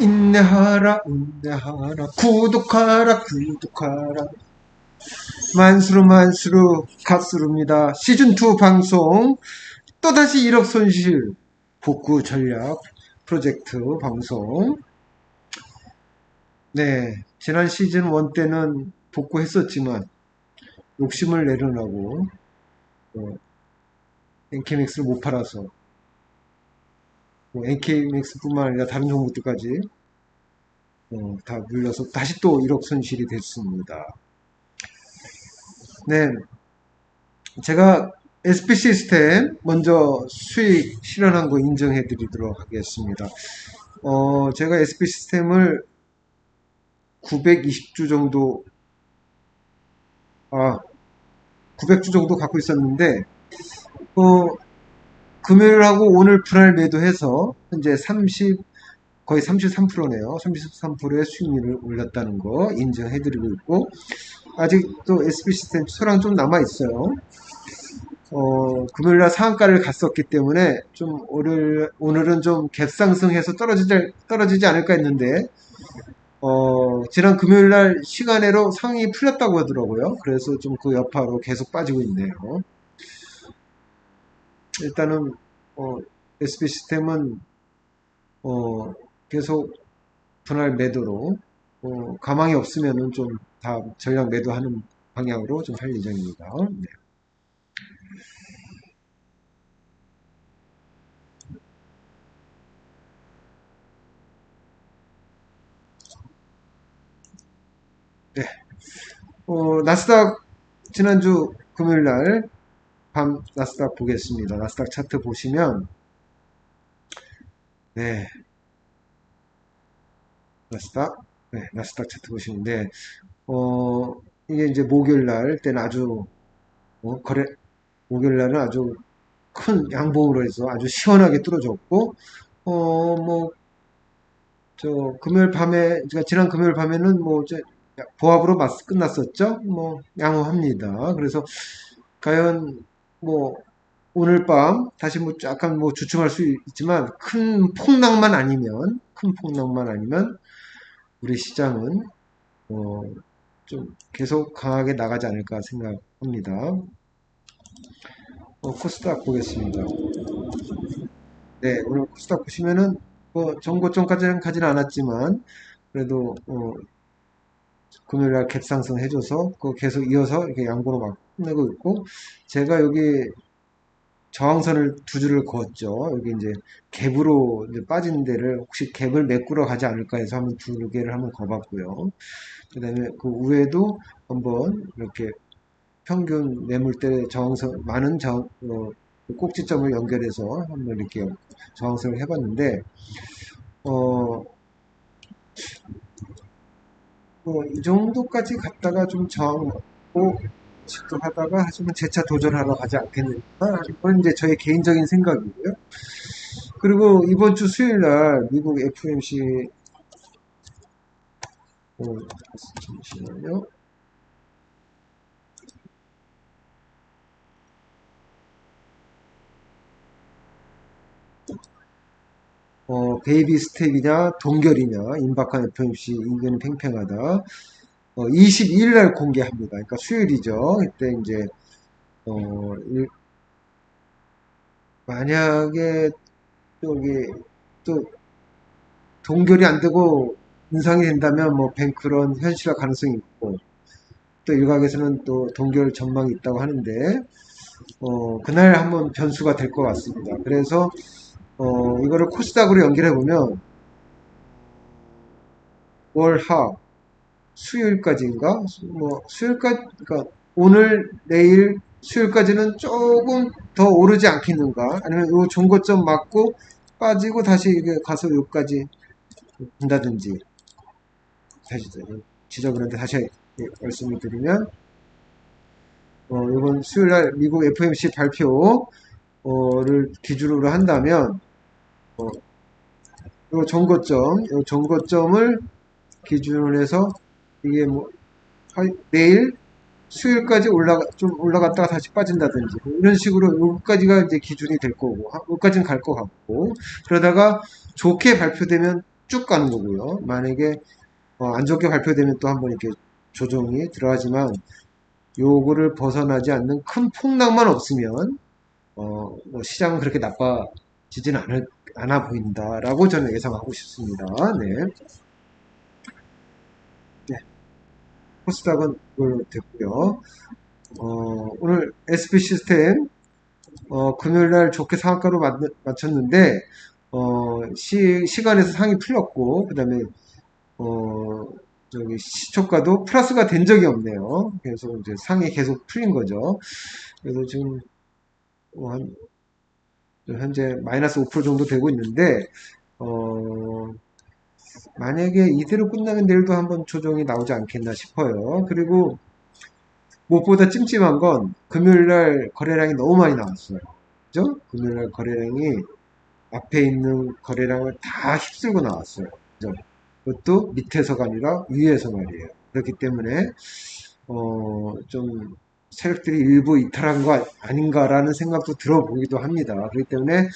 인내하라 인내하라. 구독하라 구독하라. 만수로 만수로 값수루입니다. 시즌2 방송 또다시 1억 손실 복구 전략 프로젝트 방송. 네 지난 시즌 1 때는 복구했었지만 욕심을 내려놓고 어, 엔케믹스를 못 팔아서 뭐 NK맥스뿐만 아니라 다른 종목들까지 어, 다 물려서 다시 또 1억 손실이 됐습니다. 네, 제가 SP 시스템 먼저 수익 실현한 거 인정해 드리도록 하겠습니다. 어, 제가 SP 시스템을 920주 정도 아 900주 정도 갖고 있었는데 어, 금요일하고 오늘 분할 매도해서 현재 30 거의 33%네요. 33%의 수익률을 올렸다는 거 인정해드리고 있고 아직도 SB 시스템 소량 좀 남아 있어요. 어, 금요일날 상한가를 갔었기 때문에 좀 오늘 오늘은 좀 갭상승해서 떨어지지 떨어지지 않을까 했는데 어, 지난 금요일날 시간으로 상이 풀렸다고 하더라고요. 그래서 좀 그 여파로 계속 빠지고 있네요. 일단은 어, SB 시스템은 어, 계속 분할 매도로 어, 가망이 없으면은 좀 다 전략 매도하는 방향으로 좀 할 예정입니다. 네. 네. 어, 나스닥 지난주 금요일 날 밤 나스닥 보겠습니다. 나스닥 차트 보시면 네 나스닥 네 나스닥 차트 보시는데 어 이게 이제 목요일 날 때는 아주 어, 거래 목요일 날은 아주 큰 양봉으로 해서 아주 시원하게 뚫어졌고 어 뭐 저 금요일 밤에 제가 지난 금요일 밤에는 뭐 이제 보합으로 맞 끝났었죠. 뭐 양호합니다. 그래서 과연 뭐 오늘 밤 다시 뭐 약간 뭐 주춤할 수 있지만 큰 폭락만 아니면 큰 폭락만 아니면 우리 시장은 어, 좀 계속 강하게 나가지 않을까 생각합니다. 어, 코스닥 보겠습니다. 네, 오늘 코스닥 보시면은 뭐 정고점까지는 가지는 않았지만 그래도 어, 금요일날 갭상승 해줘서 그 계속 이어서 이렇게 양보로 막 끝내고 있고 제가 여기 저항선을 두 줄을 그었죠. 여기 이제 갭으로 이제 빠진 데를 혹시 갭을 메꾸러 가지 않을까 해서 한번 두 개를 한번 거봤고요. 그 다음에 그 위에도 한번 이렇게 평균 매물대 저항선, 많은 저, 어, 꼭지점을 연결해서 한번 이렇게 저항선을 해봤는데, 어, 뭐, 이 정도까지 갔다가 좀 저항하고, 시도하다가 하시면 재차 도전하러 가지 않겠는가? 이건 이제 저의 개인적인 생각이고요. 그리고 이번 주 수요일 날 미국 FMC 어, 잠시만요. 어, 베이비 스텝이냐, 동결이냐, 임박한 FMC 의견이 팽팽하다. 어, 22일 날 공개합니다. 그러니까 수요일이죠. 그때 이제, 어, 일, 만약에, 여기, 또, 동결이 안 되고, 인상이 된다면, 뭐, 뱅크런 현실화 가능성이 있고, 또 일각에서는 또 동결 전망이 있다고 하는데, 어, 그날 한번 변수가 될 것 같습니다. 그래서, 어, 이거를 코스닥으로 연결해 보면, 월하, 수요일까지인가? 뭐, 수요일까지, 그러니까 오늘, 내일, 수요일까지는 조금 더 오르지 않겠는가? 아니면 요 종고점 맞고 빠지고 다시 이게 가서 여기까지 본다든지. 다시 지적을 하는데 다시 말씀을 드리면, 어, 이번 수요일날 미국 FMC 발표를 기준으로 한다면, 어, 요 정거점, 요 정거점을 기준으로 해서 이게 뭐 내일 수요일까지 올라가 좀 올라갔다가 다시 빠진다든지 뭐 이런 식으로 여기까지가 이제 기준이 될 거고 여기까지는 갈 것 같고 그러다가 좋게 발표되면 쭉 가는 거고요. 만약에 어, 안 좋게 발표되면 또 한번 이렇게 조정이 들어가지만 요거를 벗어나지 않는 큰 폭락만 없으면 어, 뭐 시장은 그렇게 나빠지지는 않을, 않아 보인다라고 저는 예상하고 싶습니다. 네. 네. 코스닥은 이걸로 됐고요. 어, 오늘 SP 시스템 어, 금요일 날 좋게 상한가로 맞, 맞췄는데 어, 시, 시간에서 상이 풀렸고 그 다음에 어, 저기 시초가도 플러스가 된 적이 없네요. 그래서 이제 상이 계속 풀린 거죠. 그래서 지금 어, 한, 현재 마이너스 5% 정도 되고 있는데 어, 만약에 이대로 끝나면 내일도 한번 조정이 나오지 않겠나 싶어요. 그리고 무엇보다 찜찜한 건 금요일날 거래량이 너무 많이 나왔어요. 그죠? 금요일날 거래량이 앞에 있는 거래량을 다 휩쓸고 나왔어요. 그죠? 그것도 밑에서가 아니라 위에서 말이에요. 그렇기 때문에 어, 좀 세력들이 일부 이탈한 거 아닌가라는 생각도 들어보기도 합니다. 그렇기 때문에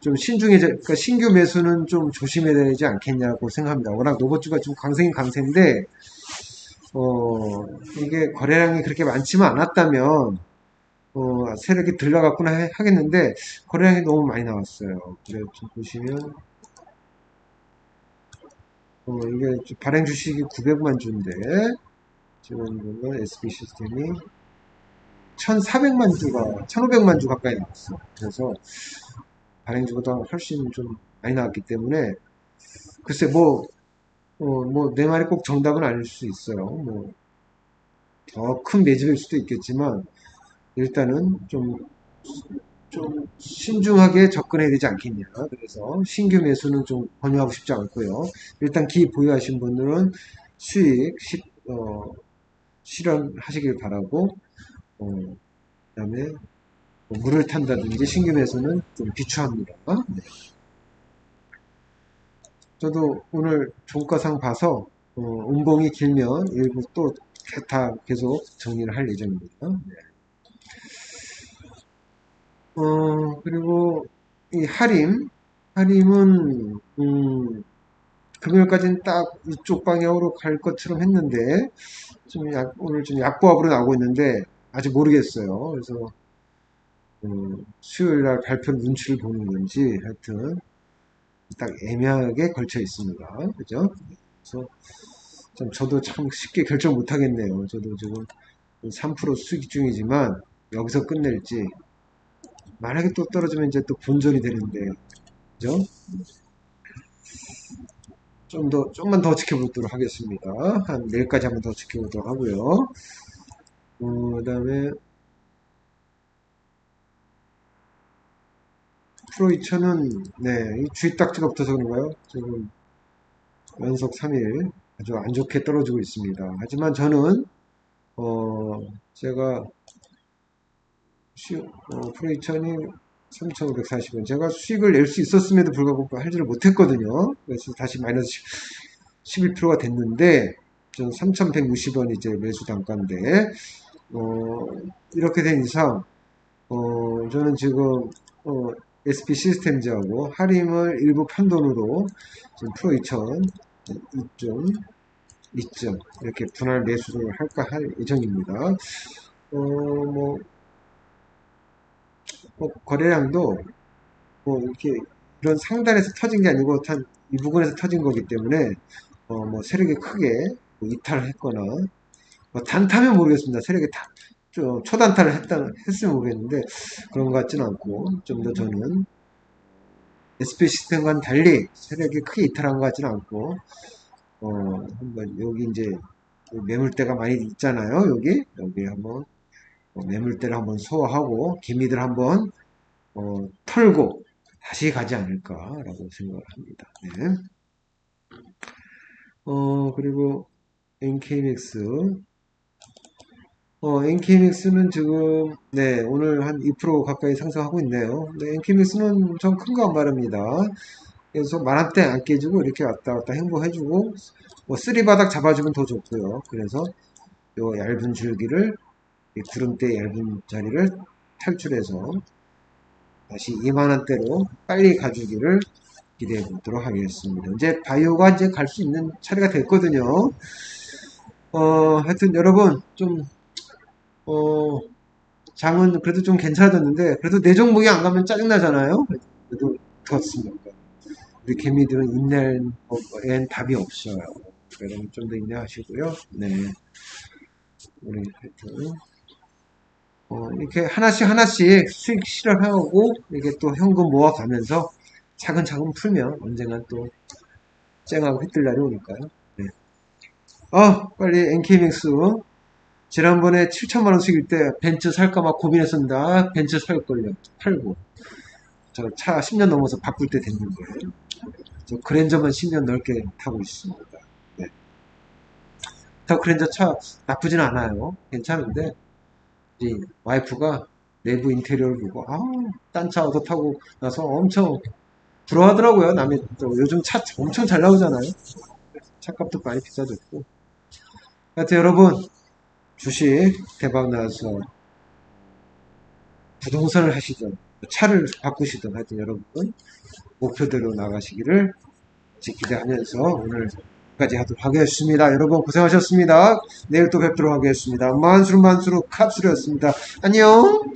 좀 신중해, 그러니까 신규 매수는 좀 조심해야 되지 않겠냐고 생각합니다. 워낙 노버주가 좀 강세긴 강세인데, 어, 이게 거래량이 그렇게 많지만 않았다면, 어, 세력이 들러갔구나 하겠는데, 거래량이 너무 많이 나왔어요. 그래, 좀 보시면, 어, 이게 발행 주식이 900만 주인데, 지금 보면 SB 시스템이 1,400만 주가, 1,500만 주 가까이 나왔어. 그래서, 발행주보다 훨씬 좀 많이 나왔기 때문에, 글쎄, 뭐, 어, 뭐, 내 말이 꼭 정답은 아닐 수 있어요. 뭐, 더 큰 매집일 수도 있겠지만, 일단은 좀, 좀 신중하게 접근해야 되지 않겠냐. 그래서 신규 매수는 좀 권유하고 싶지 않고요. 일단 기 보유하신 분들은 수익 시, 어, 실현하시길 바라고, 어, 그 다음에 뭐 물을 탄다든지 매수는 좀 비추합니다. 네. 저도 오늘 종가상 봐서 어, 운봉이 길면 일부 또 다 계속 정리를 할 예정입니다. 네. 어, 그리고 이 하림, 하림은 음, 금요일까지는 딱 이쪽 방향으로 갈 것처럼 했는데 좀 약, 오늘 좀 약보합으로 나오고 있는데 아직 모르겠어요. 그래서 음, 수요일 날 발표 눈치를 보는 건지 하여튼 딱 애매하게 걸쳐 있습니다. 그죠? 그래서 좀 저도 참 쉽게 결정 못 하겠네요. 저도 지금 3% 수익 중이지만 여기서 끝낼지 만약에 또 떨어지면 이제 또 본전이 되는데 그죠? 좀 더, 좀만 더 지켜보도록 하겠습니다. 한 내일까지 한번 더 지켜보도록 하고요. 어, 그 다음에 프로 2000은 네, 이 주의 딱지가 붙어서 그런가요? 지금 연속 3일 아주 안 좋게 떨어지고 있습니다. 하지만 저는 어 제가 시, 어, 프로 2000이 3,540원 제가 수익을 낼 수 있었음에도 불구하고 할지를 못했거든요. 그래서 다시 마이너스 11%가 됐는데 저는 3,160원 이제 매수 단가인데 어, 이렇게 된 이상 어, 저는 지금 어, SP 시스템즈하고 하림을 일부 판돈으로 지금 프로 2000 이쯤 이쯤 이렇게 분할 매수를 할까 할 예정입니다. 어, 뭐, 뭐 거래량도 뭐 이렇게 이런 상단에서 터진 게 아니고 한 이 부분에서 터진 거기 때문에 어, 뭐 세력이 크게 뭐 이탈했거나 뭐 단타면 모르겠습니다. 세력이 다, 좀 초단타를 했다, 했으면 모르겠는데 그런 것 같지는 않고 좀 더 저는 SP 시스템과는 달리 세력이 크게 이탈한 것 같지는 않고 어 한번 여기 이제 매물대가 많이 있잖아요 여기 여기 한번 어, 매물대를 한번 소화하고 기미들 한번 어, 털고 다시 가지 않을까라고 생각을 합니다. 네. 어 그리고 NKMX 어, NKMX는 지금, 네, 오늘 한 2% 가까이 상승하고 있네요. 네, NKMX는 좀큰거 안 바랍니다. 그래서 만원대 안 깨지고 이렇게 왔다 갔다 행보해주고, 뭐, 쓰리바닥 잡아주면 더 좋고요. 그래서 요 얇은 줄기를, 이 구름대 얇은 자리를 탈출해서 다시 2만원대로 빨리 가주기를 기대해 보도록 하겠습니다. 이제 바이오가 이제 갈 수 있는 차례가 됐거든요. 어, 하여튼 여러분, 좀, 어, 장은 그래도 좀 괜찮아졌는데, 그래도 내 종목이 안 가면 짜증나잖아요? 그래도 그렇습니까? 우리 개미들은 인내엔 답이 없어요. 여러분 좀더 인내하시고요. 네. 우리 하여튼, 어, 이렇게 하나씩 하나씩 수익 실현하고, 이게 또 현금 모아가면서 차근차근 풀면 언젠간 또 쨍하고 휘뜰 날이 오니까요. 네. 아, 빨리 NK맥스. 지난번에 7천만원 수익일 때 벤츠 살까 막 고민했었는데, 아, 벤츠 살 걸요. 팔고. 저 차 10년 넘어서 바꿀 때 됐는데. 저 그랜저만 10년 넓게 타고 있습니다. 네. 더 그랜저 차 나쁘진 않아요. 괜찮은데, 이 와이프가 내부 인테리어를 보고, 아, 딴 차 얻어 타고 나서 엄청 부러워하더라고요. 남의, 또 요즘 차 엄청 잘 나오잖아요. 차값도 많이 비싸졌고. 하여튼 여러분, 주식 대박 나서 부동산을 하시든, 차를 바꾸시든 하여튼 여러분, 목표대로 나가시기를 기대하면서 오늘까지 하도록 하겠습니다. 여러분 고생하셨습니다. 내일 또 뵙도록 하겠습니다. 만수르 만수르 캅수르였습니다. 안녕!